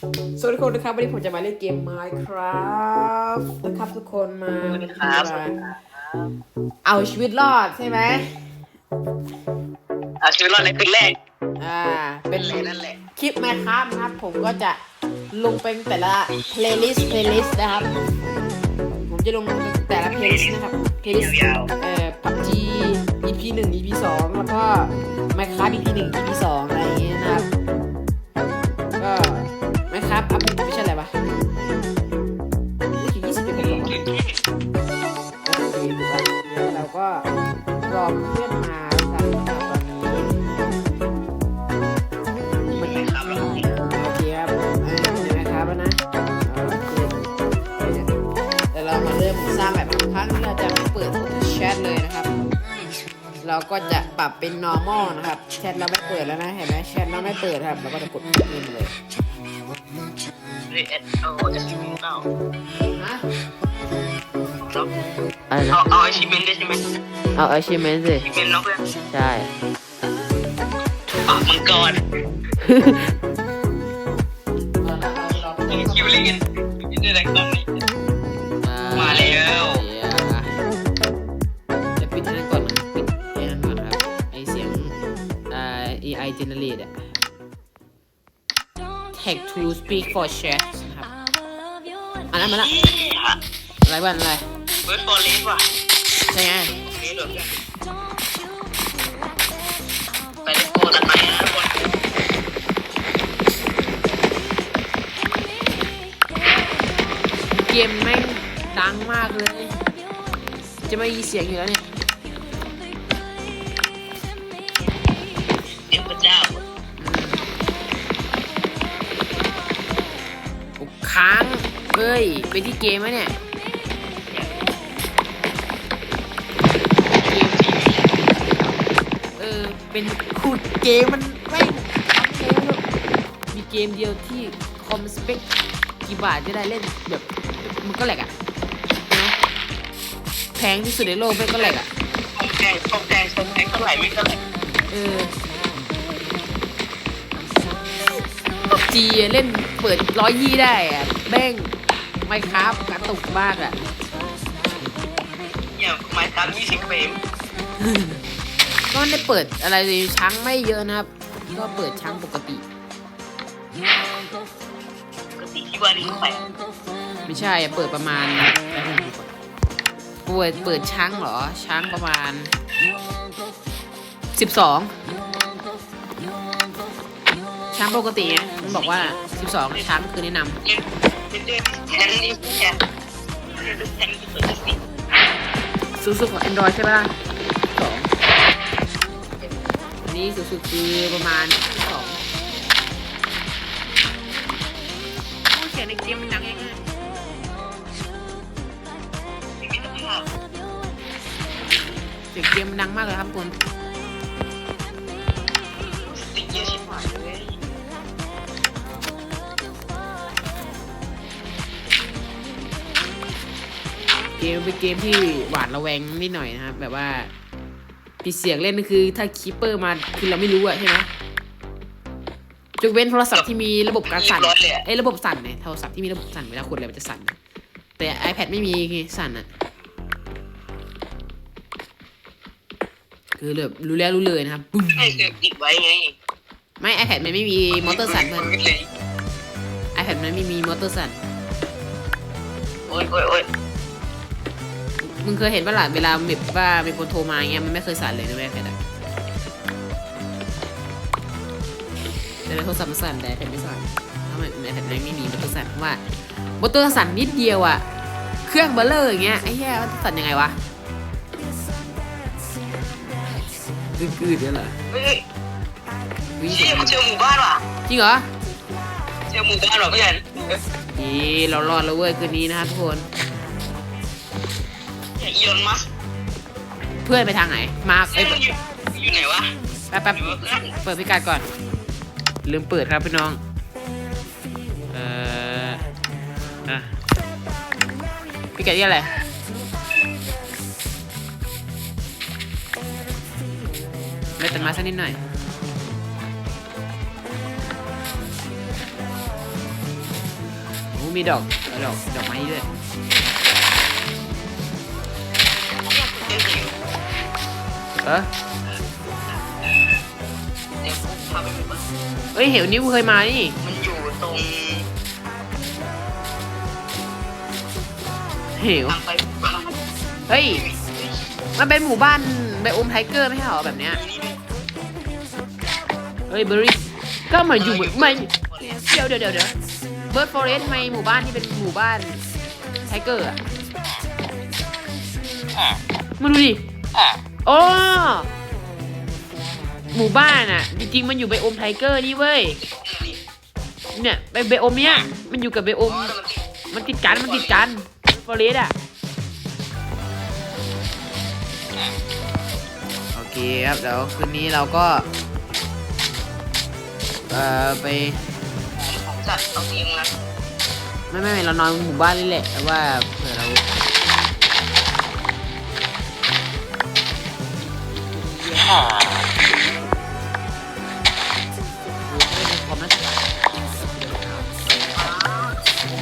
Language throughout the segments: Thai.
สวัสดีทุกคนนะครับวันนี้ผมจะมาเล่นเกม Minecraft นะครับทุกคนมาสวัสดีครับเอาชีวิตรอดใช่ไหมเอาชีวิตรอดในคืนแรกอ่าเป็นนั่นแหละคลิป Minecraft นะครับ ผมก็จะลงเป็นแต่ละ playlist playlist นะครับ ผมจะลงแต่ละ playlist นะครับ playlist ยาวเอ่อ PUBG EP 1 EP 2แล้วก็ Minecraft EP 1 EP 2อะไรอย่างเงี้ย เคแล้วเราก็รอเพื่อนมากันนะครับตอนนี้ไม่ใช่ครับแล้วโอเคครับอ่าเห็นไหมครับนะโอเคเดี๋ยวเรามาเริ่มสร้างแบบครั้งนี้เราจะไม่เปิดแชทเลยนะครับ เราก็จะปรับเป็น normal นะครับ แชทเราไม่เปิดแล้วนะเห็นไหมแชทเราไม่เปิดครับ เราก็จะกดนี่มเลยเรียนเอาเอชิเมนต์เอาฮะ อะไรนะเอาเอาเอชิเมนต์ได้ใช่ไหมเอา achievement สิเอชิเมนต์เนาะเพื่อนใช่ ปากมังกรเราเราเรายังคิวเล่นกันยินดีเลยตอนนี้ มาแล้ว จะปิดอันนั้นก่อนนะปิดไอ้นั้นก่อนนะครับไอเสียงอ่า AI generate อะ text to speak for chat นะครับอันนั้นมาละอะไรบ้างอะไรเบิร์ดฟอร์เรสว่ะใช่ไงนี่เหรอเพื่อนไปเล่นโกกันไหมนะทุกคนเกมแม่งดังมากเลย จะไม่มีเสียงอยู่แล้วเนี่ยเดี๋ยวพระเจ้าโอ้ค้างเอ้ย ไปที่เกมไหมเนี่ย เป็นขุดเกมมันแม่ทำเกมมีเกมเดียวที่คอมสเปคกี่บาทจะได้เล่นแบบมันก็แหลกอะแพงที่สุดในโลกไม่ก็แหลกอะทองแดงทองแดงทองแดงเท่าไหร่ไม่เท่าไหร่เออจีเล่นเปิดร้อยยี่ได้อะแม่งไม่ครับกระตุกมากอะเนี่ยไม้ตามยี่สิบเฟรม ก็ไม่ได้เปิดอะไรช้างไม่เยอะนะครับ ก็เปิดช้างปกติ ปกติที่ว่านี่แปดไม่ใช่อะเปิดประมาณเปิดเปิดช้างเหรอ ช้างประมาณสิบสองช้างปกติไงมันบอกว่าสิบสองช้างคือแนะนเล่นเล่นเล่นแทนนี่แทนแทนที่เปิดสิำสูงสุดของ Android ใช่ปะล่ะสอง อันนี้สูงสุดคือประมาณสองเสียงในเกมมันดังยังไงเสียงเกมมันดังมากเลยครับทุณติดเยอะชิบหายเลยเกมเป็นเกมที่หวาดระแวงนิดหน่อยนะครับ แบบว่า ปิดเสียงเล่นก็คือถ้าคีปเปอร์มาคือเราไม่รู้อะใช่ไหมยกเว้นโทรศัพท์ที่มีระบบการสั่นร้อยเลยอะไอ้ระบบสั่นเนี่ยโทรศัพท์ที่มีระบบสั่นเวลาคนอะไรมันจะสั่นนะแต่ iPad ไม่มีไงสั่นอะคือแบบรู้แล้วรู้เลยนะครับปุ้มไม่เคยติดไว้ไง ไม่ iPad มันไม่มีมอเตอร์สั่นเพื่อนไม่เลย iPad มันไม่มีมอเตอร์สั่นโอ๊ยโอ๊ยโอ๊ย มึงเคยเห็นปะล่ะเวลาแบบว่ามีคนโทรมาเงี้ยมันไม่เคยสั่นเลยนะแม่แพดอะแต่ในโทรศัพท์มันสั่นแต่แพดไม่สั่นเพราะมันในแพดไม่มีมอเตอร์สั่นเพราะว่ามอเตอร์สั่นนิดเดียวอะเครื่องเบลเลอร์อย่างเงี้ยไอ้แย่มันสั่นยังไงวะกืดๆเนี่ยเหรอเฮ้ยวิ่งเชี่ยมันเจอหมู่บ้านว่ะจริงเหรอเจอหมู่บ้านว่ะเพื่อนดีเรารอดแล้วเว้ยคืนนี้นะครับทุกคนเนี่ย อีลอนมัสก์เพื่อนไปทางไหน มาร์คเอ้เอ้ยยมันอยู่อยู่ไหนวะแป๊บแป๊บอยู่กับเพื่อนเปิดพิกัดก่อน ลืมเปิดครับพี่น้อง เอ่ออะพิกัดที่อะไรเล่นแต่มาสักนิดหน่อยมีดอก ดอก ดอกไม้ด้วย เออเดี๋ยวกูพาไปดูบ้านเอ้ยเหวนี้กูเคยมานี่มันอยู่ตรงเหวทางไปบ้านเฮ้ยมันเป็นหมู่บ้านไบโอมไทเกอร์ไม่ใช่เหรอแบบเนี้ยนี่ด้วยเฮ้ยเบอร์รี่ก็เหมือนอยู่เหมือนไม่เดี๋ยวเดี๋ยวเดี๋ยวเดี๋ยวเบิร์ดฟอเรสทำไมหมู่บ้านที่เป็นหมู่บ้านไทเกอร์อะมาดูดิ อ๋อหมู่บ้านอะจริงๆมันอยู่ไบโอมไทเกอร์นี่เว้ย เนี่ยไบไบโอมเนี้ยมันอยู่กับไบโอม มันติดกันมันติดกันฟอเรสอะโอเคครับเดี๋ยวคืนนี้เราก็เอ่อไปของจัดเอาเองนะไม่ไม่ไม่เรานอนหมู่บ้านนี่แหละแต่ว่าเผื่อเรา นี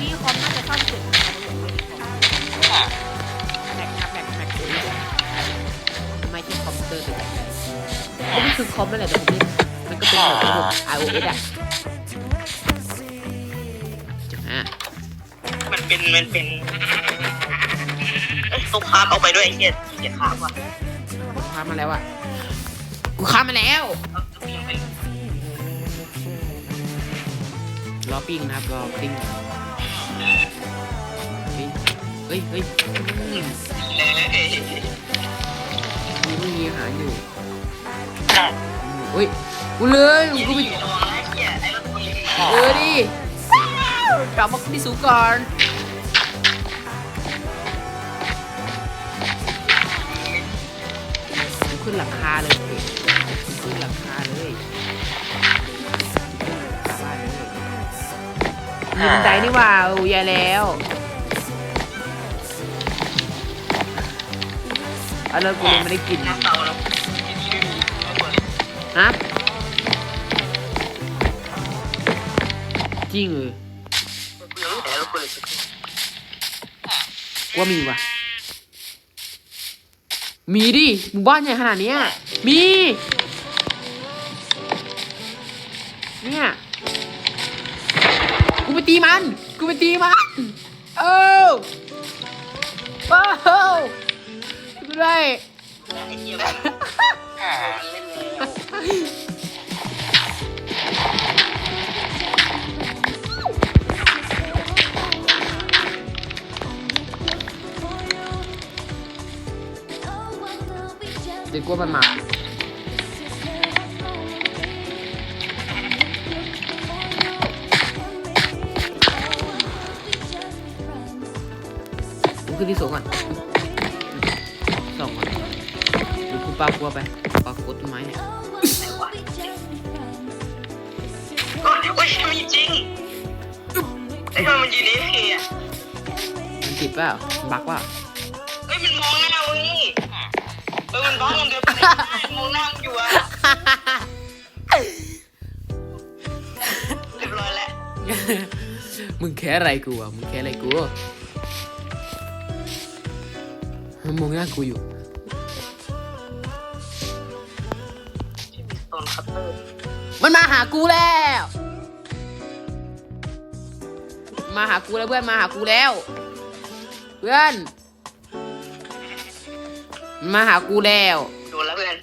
่คอมน่าจะซ่อมเสร็จแม็กครับแม็กแม็กไม่ใช่คอมพิวเตอร์แต่อย่างใดก็มันคือคอมนั่นแหละแต่ผมมันก็เป็นแบบระบบ iOS อะจังอะมันเป็นมันเป็นเอ้ยตุ๊กค้าเอาไปด้วยไอ้เหี้ยเหี้ยค้าว่ะกูค้ามาแล้วอะ กูค้ามาแล้วเอาตุ๊กยังไปรอปิ้งนะครับรอปิ้งเฮ้ยเฮ้ยมีไม่มีอาหารอยู่เฮ้ยกูเลยกูไปเหี้ยไอ้รถคนนี้เอดิกลับมาที่สูงก่อนขึ้นหลังคาเลย มีบันไดนี่ว่าโอ้ยายแล้วเอาแล้วกูไม่ได้กินน้ำเตาแล้วที่นี่ไม่มีไม่ควรเลยฮะจริงเหรอว่ามีวะมีดิหมู่บ้านใหญ่ขนาดเนี้ยมี เนี่ย ไปตีมัน กูไปตีมัน เอ้าเอ้ากูได้ไอ้เหี้ยมันมันเล่นแล้วเดี๋ยวกลัวมันมา ขึ้นที่สูงก่อนสองก่อนเดี๋ยวกูปากัวไปปากดต้นไม้เนี่ยไหนวะก็โอ้ยมีจริงไอ้ทำไมมันยืนเอฟเคอะมันติดเปล่าบักเปล่าเฮ้ยมันมองหน้ามึงนี่เออมันบ้องมันเดินไปไหนไม่ได้มองหน้ามึงอยู่อะเรียบร้อยแล้วมึงแค่อะไรกูอะมึงแค่อะไรกู มันมองหน้ากูอยู่ตอนคัตเตอร์มันมาหากูแล้ว มาหากูแล้วเพื่อนมาหากูแล้ว เพื่อนมันมาหากูแล้ว โดนแล้วเพื่อน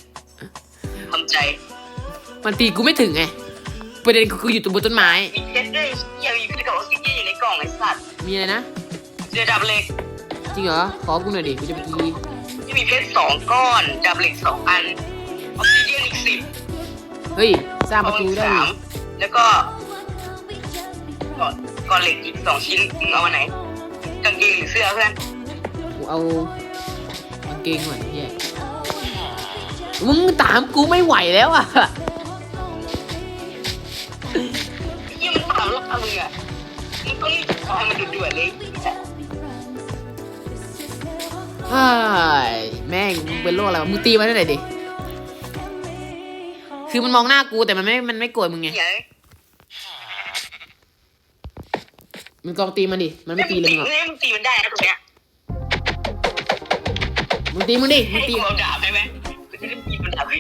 ทำใจมันตีกูไม่ถึงไงประเด็นคือกูอยู่ตรงบนต้นไม้ มีเพชรด้วยเหี้ยมีเพชรกับออกซิเจนอยู่ในกล่องไอ้สัตว์มีอะไรนะเจอดับเหล็ก จริงเหรอ ขอกูหน่อยดิกูจะไปตีที่มีเพชรสองก้อนดับเหล็กสองอันออกซิเจนอีกสิบเฮ้ย สร้างประตูได้สาดิมแล้วก็ก่อนก่อนเหล็กอีกสองชิ้นมึงเอาอันไหนกางเกงหรือเสื้อเพื่อนกูเอากางเกงก่อนเฮียมึงตามกูไม่ไหวแล้วอะไอ้เหี้ยมันถามรอบมึงอะมึงต้องรีบจัดการมันด่วนๆเลย เฮ้ยแม่งมึงเป็นโรคอะไรวะมึงตีมันได้ไหนดิ คือมันมองหน้ากูแต่มันไม่ มันไม่โกรธมึงไงเหี้ยมึงกองตีมันดิ มันไม่ตีเลยมึงหรอกนี่มึงตีมันได้นะตรงเนี้ยมึงตีมึงดิ มึงให้ตี กูเอาดาบให้ไหมกูจะได้ตีมันดาบให้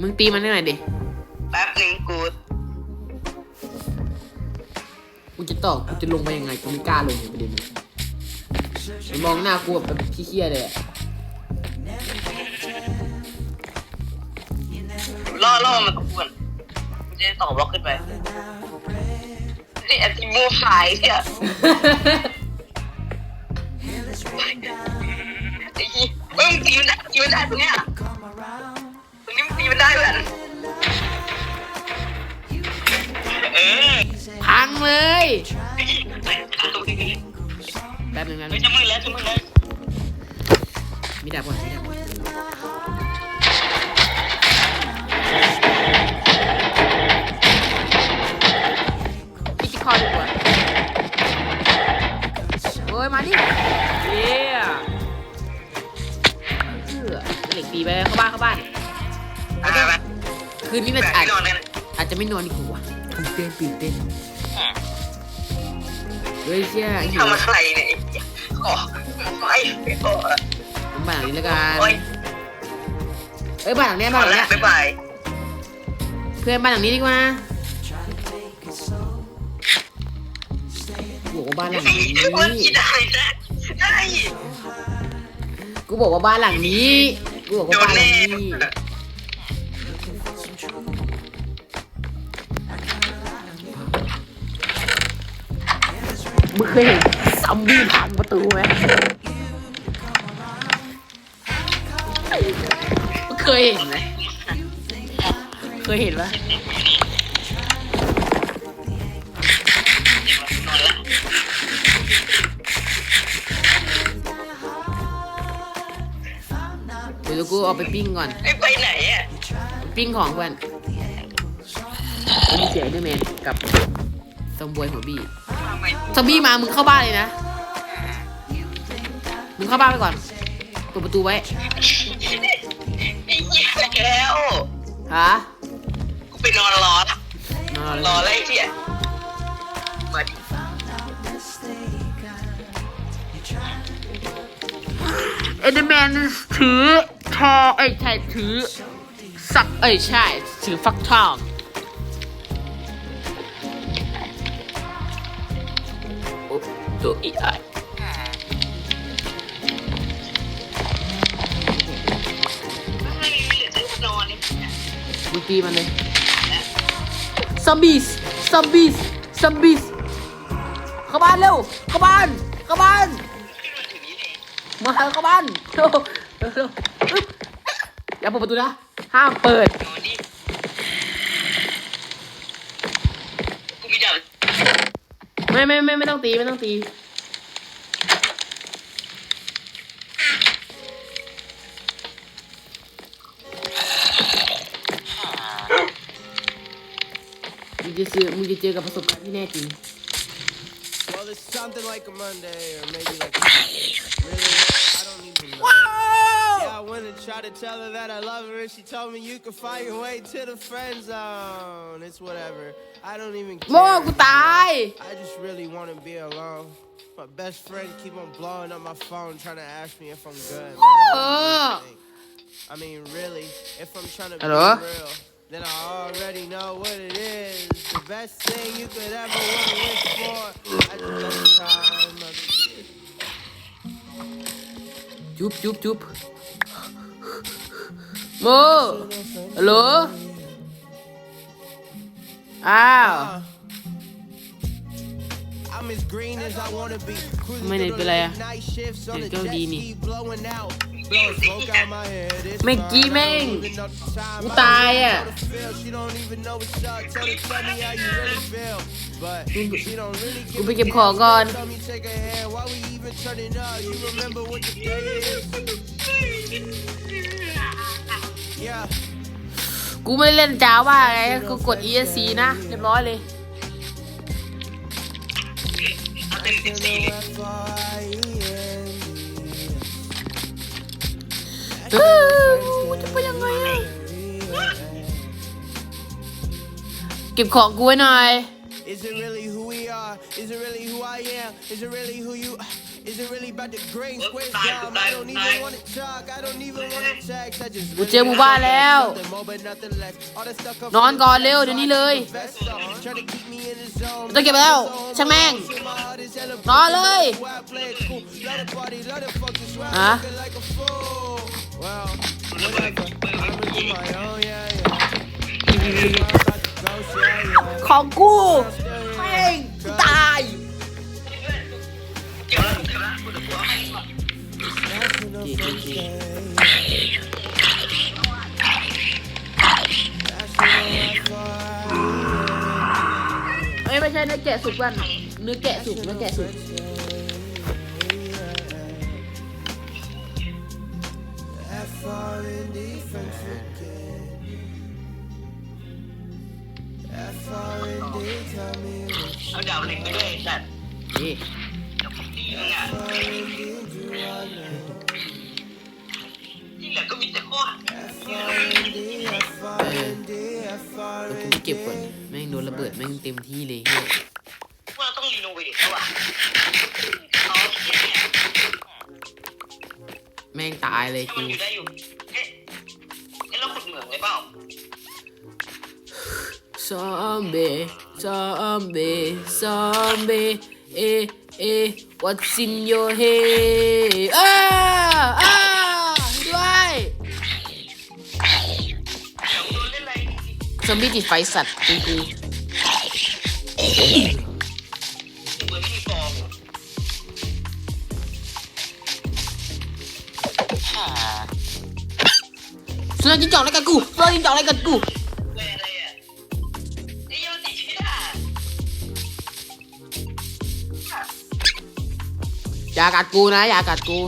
มึงตีมันได้หน่อยดิ แป๊บหนึ่งกูกูจะตอบกูจะลงไปยังไงกูไม่กล้าลงในประเด็นนี้ มันมองหน้ากูแบบขี้เคียเลยอะล่อล่อมันตะกวนกูจะได้ต่อบล็อกขึ้นไปนี่แอนติโมขายเนี่ยไอ้เหี้ยเอ้ยมึงตีมันได้ตีมันได้ตรงเนี้ยตรงนี้มึงตีมันได้เพื่อนเออพังเลย ป๊บนึงนะเฮ้ยจะมืดแล้วจะมืดแล้วมีดาบก่อนมีดาบก่อนพิจิคอดีกว่าโอ้ยมาดิเย้เพื่อเหล็กตีไปเข้าบ้านเข้าบ้านเอาไปคืนนี้แบเราบอาจที่นอนเลยนะอาจจะไม่นอนดีกว่าตื่นเต้นตื่นเต้นเฮ้ยเชี่ยหิวทำอะไรเนี่ย ไอ้เหี้ยขอไม่โอ้ยผมบ้านหลังนี้แล้วกันโอ้ยเอ้ยบ้านหลังเนี้ยพบ้าอนหลังแล้เนี้วยบ๊ายบายเพื่อนบ้านหลังนี้ดีกว่ากูบอกว่าบ้านหลังนี้มันคิดได้นะได้กูบอกว่าบ้านหลังนี้กูบอกโดว่าบ้านหลันแน่งนี้มึงเคยเห็นซอมบี้พัง ประตูไหมมึงเคยเห็นไหมเคยเห็นปะนอนละเดี๋ยวกูเอาไปปิ้งก่อนไอ้ไปไหนอะ ปิ้งของเพื่อนมีเสียงด้วยแมนกับซอมบวยหัวบี้ทำไมซอมบี้มามึงเข้าบ้านเลยนะ มึงเข้าบ้านไปก่อนเปิดประตูไว้ไอ้เหี้ยแล้วฮะกูไปนอนรอละนอนรเลอยอะไรเหี้ยมาดิเอ็นเดอร์แมนถือทอเอ้ยใช่ถือสักเอ้ยใช่ถือฟักทองโอ้ตัวอีไอ ตีมันเลยซอมบี้ซอมบี้ซอมบี้เข้าบ้านเร็วเข้าบ้านเข้าบ้านมาเข้าบ้านเร็วเร็วเร็วอึ๊บอย่าเปิดประตูนะห้ามเปิดนอนดิกูมีดาบไม่ไม่ไม่ไม่ต้องตีไม่ต้องตี จะเจอมึงจะเจอกับประสบการณ์ที่แน่จริง Well, it's something like a Monday, or maybe like a really, I don't even know. Yeah, I went and tried to tell her that I love her, and she told me you can find your way to the friend zone. It's whatever. I don't even โม่ care. กูตาย I just really want to be alone. My best friend keep on blowing up my phone, trying to ask me if I'm good. man. What do you think? I mean, really, if I'm trying to Hello? be real, Then I already know what it is. The best thing you could ever want to wish for at the best time of the year. จุ๊บจุ๊บจุ๊บโมฮัลโหลอ้าว Uh, I'm as green as I wanna be. Cruising ไม่ได้ through เป็น the ไร late อะ night shifts on เดี๋ยว the ก็ jet ดีนี่ ski blowing out. เม่กี้แม่งกูตายอะกูไปเก็บของก่อน กูไม่เล่นจ้าว่าไงกูกด ESC นะ เรียบร้อยเลยเอาเต็มที่ เลย เออกูจะไปยังไงอะเก็บของกูไว้หน่อย Is it really who we are? Is it really who I am? Is it really who you? Is it really about the grain squares down? I don't even wanna talk. I don't even wanna text. I just กูเจอหมู่บ้านแล้ว nothing more but nothing less. All that stuff come นอน from ก่อน the เร็วเดี๋ยวนี้เลย vest on. Try to keep me in the zone. จะเก็บแล้วช่างแม่ง My heart is hella นอนเลย Why I play it cool? Love That's in the first day. That's in the first ไม่ไม่ใช่เนื้อแกะสุกบ้านเนื้อแกะสุกเนื้อแกะสุก F R in defense again. F R in D, tell me what เอาดาวเหล็กไปด้วยสัตว์นี่ดีมึงอะ F R in D do I know? ที่เหลือก็มีแต่ข้อ F R in D, F R in D, F R เดี๋ยวกู in ไปเก็บก่อน D. แม่งโดนระเบิดแม่งเต็มที่เลยเฮียว่าเราต้องรีโนเวทแล้วอะเอาเที่ยเนี่ยแม่งตายเลยให้กูมันอยู่ได้อยู่เอ๊ะเอ๊ะเราขุดเหมืองไว้เปล่าซอมบี้ซอมบี้ซอมบี้เอ เอ what's in your head อ้าอ้าด้วยซอมบี้ติดไฟสัตว์ดีดีสุนัขจิ้งจอกอะไรกันกูสุนัขจิ้งจอกอะไรกันกู อย่ากัดกูนะ อย่ากัดกู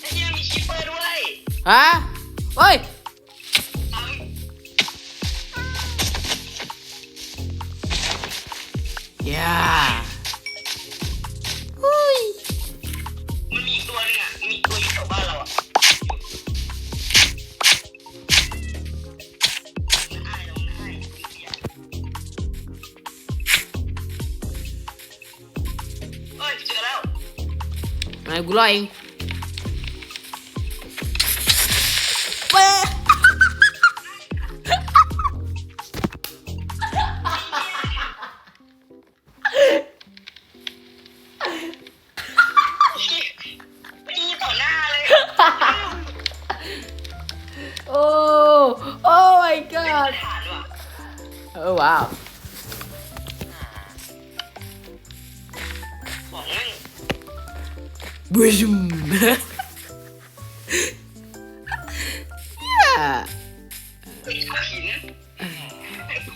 ไอ้ยังมีชิปเปอร์ด้วยฮะเฮ้ยตังอย่า ไหนกูรอเองเว้ยไม่ดีต่อหน้าเลย โอ้ โอ้ my god ฐานว่ะเออว้าว บูชุมย่ามีดาบหิน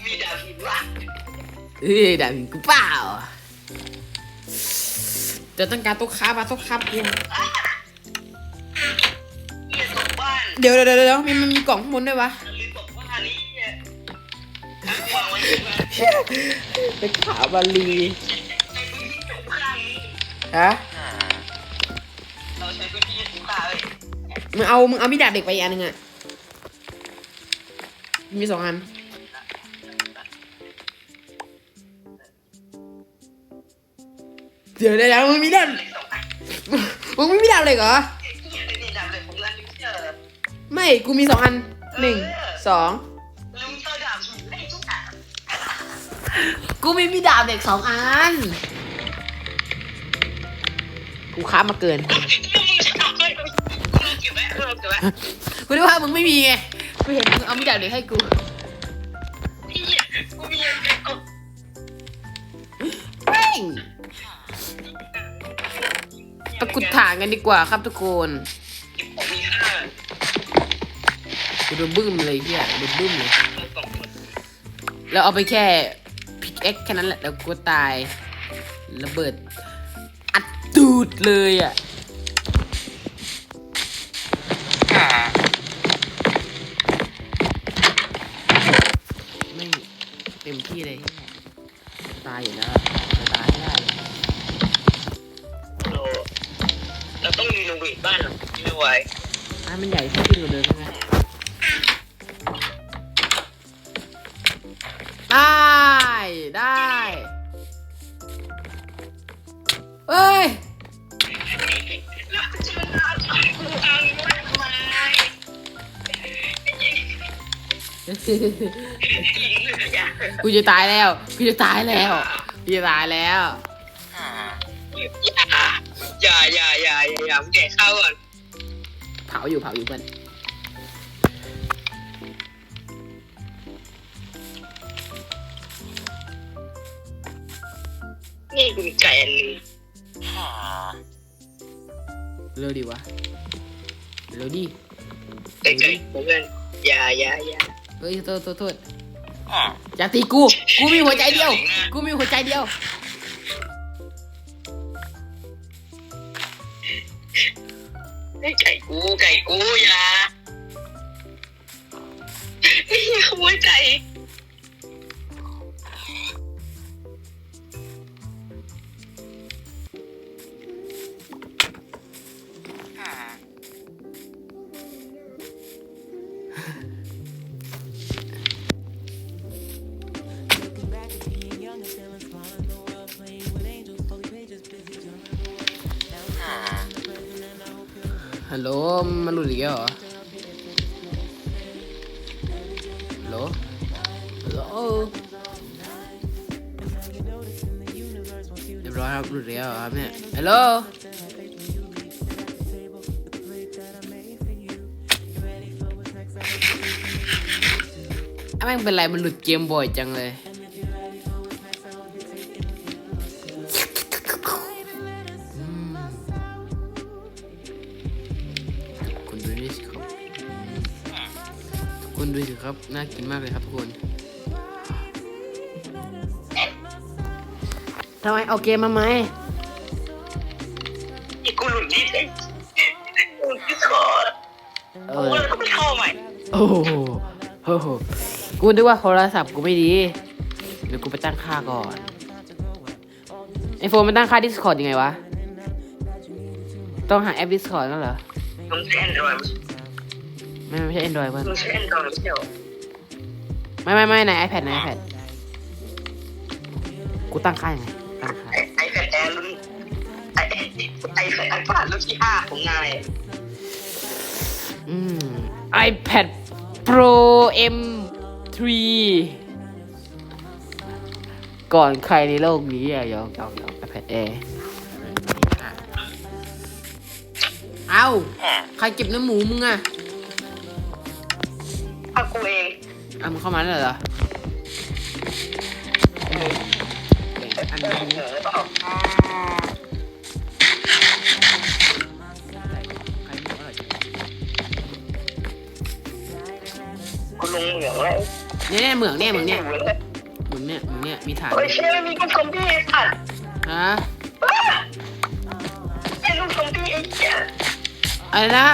มีดาบหินว่ะเอ้ยด่ากูเปล่าจะต้องการโต๊ะค้ามาโต๊ะค้ากูเฮียตกบ้านเดี๋ยวเดี๋ยวเดี๋ยวเดี๋ยวมีมันมีกล่องข้างบนด้วยวะลืมตกบ้านนี่เฮียอะวางไว้ที่บ้านเป็นขาวบาลีในพื้นที่ตกข้างนี้ฮะ มึงเอา มึงเอามีดดาบเด็กไปอีกอันหนึ่งอะมีสองอัน เดี๋ยวเดี๋ยวเดี๋ยวมึงมีดาบเลยสองอันมึงไม่มีดาบเลยเหรอ นี่ดาบเลยของร้านนี้เจอไม่ กูมีสองอันหนึ่งสองลืมเจอดาบหินไอ้ทุกอะกูมีมีดาบเด็กสองอัน กูค้ามาเกิน ก็บไว้เออเก็บไว้กูนึกว่ามึงไม่มีไง กูเห็นมึงเอามีดาบเด็กให้กูเฮียกูมีเงินเก็บกดแม่งตะกรุดถ่านกันดีกว่าครับทุกคนเก็บของมีค่ากูโดนบึ้มเลยเฮียโดนบึ้มเลย สองคนแล้วเอาไปแค่พิกเอ็กแค่นั้นแหละแล้วกูตายระเบิดอัดตูดเลยอะ ต็มที่เลย ตายอยู่แล้วจะตายไม่ได้เลยเราเราต้องรีโนเวทบ้านหลังนี้เอาไว้ร้านมันใหญ่ขึ้นกว่าเดิมใช่ไหมได้ได้เอ้ย อย่ากูจะตายแล้วกูจะตายแล้วกูจะตายแล้วอย่าอย่าอย่าอย่าอย่ามึงแดกข้าวก่อนเผาอยู่เผาอยู่เพื่อนนี่กูมีไก่อันหนึงเร็วดีวะเร็วดิไก่ไก่เพื่อนอย่าอย่าอย่า เฮ้ยโทษโทษโทษอย่าตีกู กูมีหัวใจเดียว กูมีหัวใจเดียว ไก่กูไก่กูอย่า ฮัลโหลมันหลุดอีกแล้วเห คนดูสิครับ น่ากินมากเลยครับทุกคนทำไมเอาเกมมาไหมไอ้กูหลุดนิดเองกูดิสคอร์ดเอกูอเลยต้องไปเข้าใหม่โอ้โหโอ้โหกูนึกว่าโทรศัพท์กูไม่ดีเดี๋ยวกูไปตั้งค่าก่อนไอโฟนมันตั้งค่า Discord ยังไงวะ ต้องหาแอป Discord นั่นเหรอมึงใช้แอนดรอย ไม่ไม่ใช่ Android เพื่อนมึงใช้แอนดรอยไม่ใช่เหรอไม่ไม่ไม่ใน iPad ใน iPad กูตั้งค่ายังไงตั้งค่าไอไอแพดแอร์รุ่นไอไอแพดไอพาดรุ่นที่ห้าของนายอืม iPad Pro M3 ก่อนใครในโลกนี้อะยอกยอกยอก iPad Air เอ้าใครเก็บเนื้อหมูมึงอะ ถ้ากูเองอะมึงเข้ามาแล้วเหรอแบ่งอันเอนี้อเปล่าใครไม่รู้อร่อยจังกูลงเหมืองแล้วเนี่ยเนี่ยเหมืองเนี่ยเหมืองเนี่ยอยู่เลยเหมืองเนี่ยเหมืองเนี่ยมีฐานโอ้ยเชี่ยไม่มีลูกซอมบี้ไอ้สัตว์ฮะไอ้ลูกซอมบี้ไอ้เหี้ยอะไรนะ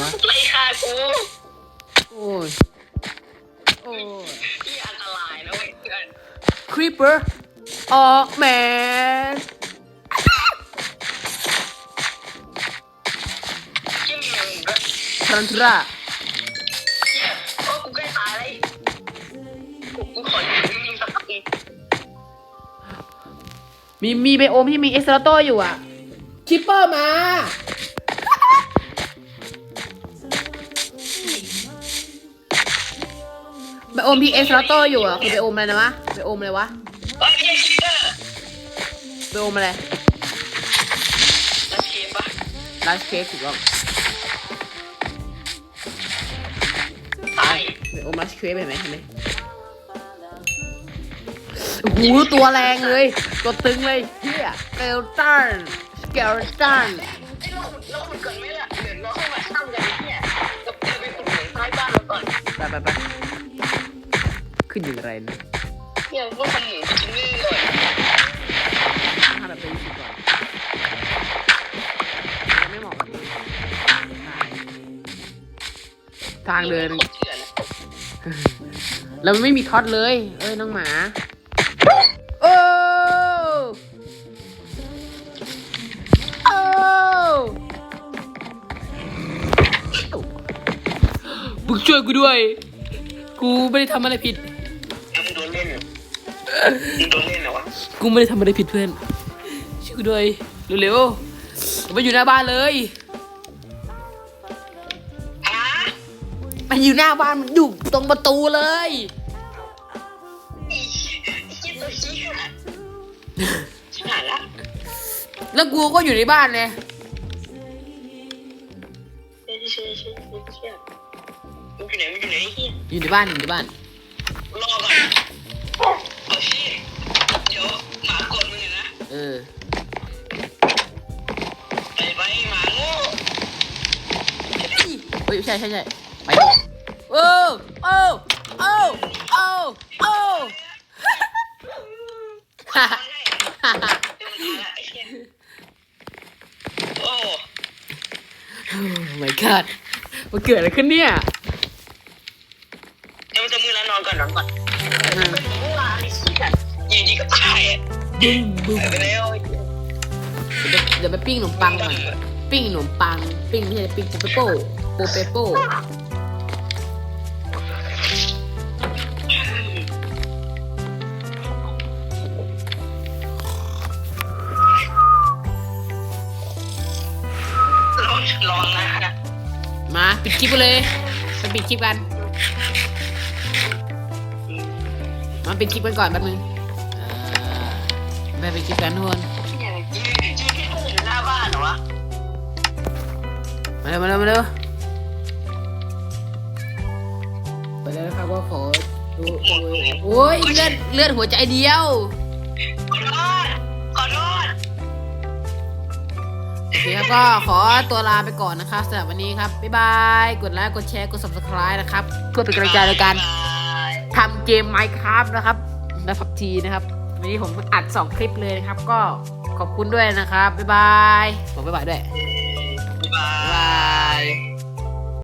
วะไล่ฆ่ากูโอ้ยโอ้ยที่อันตรายนะเว้ยเพื่อน Creeper ออกแมนยิ่งมึงด้วยทรันทราเหี้ยโอ้กูใกล้ตายแล้วกูกูขออยู่นิ่งๆสักพักนึงมีมีไบโอมที่มีเอ็กซ์ตร้าโตอยู่อะคิปเปอร์มา โอมที่เอ็กซ์ตร้าโตอยู่อะคือไบโอมอะไรนะวะไบโอมอะไรวะเอ้ยยังคิดว่าไบโอมอะไรแล้วเคปะลาสเคสถูกต้องตายไบโอมลาสเคสเห็นไหมเห็นไหมโอ้โหตัวแรงเลย ตัวตึงเลยเฮียเกลตันสเกลตันไอ้เราขุดเราขุดก่อนไหมล่ะเดี๋ยวเราค่อยมาช่างกันไอ้เนี่ยเราเดินไปขุดเหมืองใต้บ้านเราก่อน ไปไปไป ขึ้นอย่างไรนะเนี่ยว่าทำหมูไปกินนี่ก่อนถ้าแบบเป็นสิก่อนไม่เหมาะกับทางเดินโคตรเถื่อนอะแล้วมันไม่มีท็อตเลย เอ้ยน้องหมา โอ้โอ้มึงช่วยกูด้วย กูไม่ได้ทำอะไรผิด มึงโดนเล่นเหรอวะกูไม่ได้ทำอะไรผิดเพื่อนช่วยกูด้วยเร็วๆมันอยู่หน้าบ้านเลยฮะมันอยู่หน้าบ้านมันอยู่ตรงประตูเลยคิดตัวชี้อะชิบหายละแล้วกูก็อยู่ในบ้านเลยเชี่ยเชี่ยเชี่ยเชี่ยเชี่ยมึงอยู่ไหนมึงอยู่ไหนไอ้เฮียอยู่ในบ้านอยู่ในบ้าน เนี่ยนะเออไปไปหมาโง่เฮ้ยใช่ใช่ใช่ไปดิโอ้โอ้โอ้โอ้โอ้ฮ่าฮ่าฮ่าฮ่าโอ้โอ้ my god มันเกิดอะไรขึ้นเนี่ย บึ้มบึ้มหายไปแล้วเดี๋ยวเดี๋ยวไปปิ้งขนมปังก่อนปิ้งขนมปัง ปิ้งไม่ใช่ปิ้งโปเปโป้โปเปโป้ลองลองนะมาปิดคลิปกันเลยไปปิดคลิปกัน มาปิดคลิปกันก่อนแป๊บนึงเอ่อ ไปปิดคลิปกันทุกคนยืนยืนแค่อยู่หน้าบ้านเหรอวะมาเร็วมาเร็วมาเร็วไปแล้วนะครับก็ขอดูโอ้ยเลือดเลือดหัวใจเดียวขอโทษขอโทษโอเคครับก็ขอตัวลาไปก่อนนะครับสำหรับวันนี้ครับบ๊ายบายกดไลค์กดแชร์กด subscribe นะครับ เพื่อเป็นกำลังใจในการทำเกม Minecraft นะครับและพับทีนะครับ วันนี้ผมอัด2คลิปเลยนะครับ ก็ขอบคุณด้วยนะครับ บ๊ายบาย บอกบ๊ายบายด้วย บ๊ายบาบ๊ายบายย